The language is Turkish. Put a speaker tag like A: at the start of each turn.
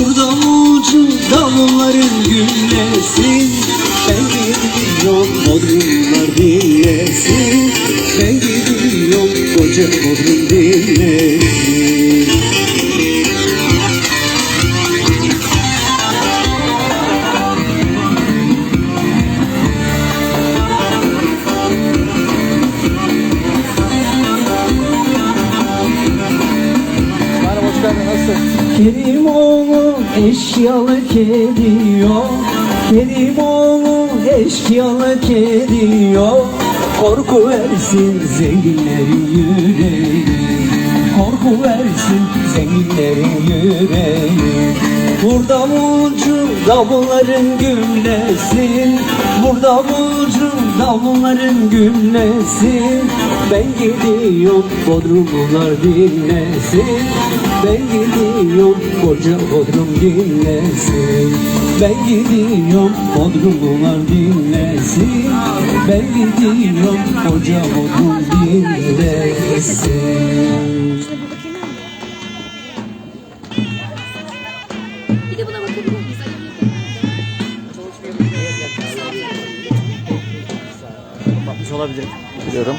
A: Burada ucu davulların güllesin Ben gidiyorum bodrumlar dinlesin Ben gidiyorum koca bodrum dinlesin
B: Merhaba hoş nasılsın?
A: Kerimoğlu eşyalı kedi yok. Kerimoğlu eşyalı kedi yok. Korku versin zenginlerin yüreği. Korku versin zenginlerin yüreği. Burada ucu davulların güllesin Burada ucu davulların güllesin Ben gidiyorum Bodrumlular dinlesin Ben gidiyorum koca Bodrum dinlesin Ben gidiyorum Bodrumlular dinlesin Ben gidiyorum koca Bodrum dinlesin
C: Bir de buna bakabilir miyiz?
B: Bakmış olabilirim. Biliyorum.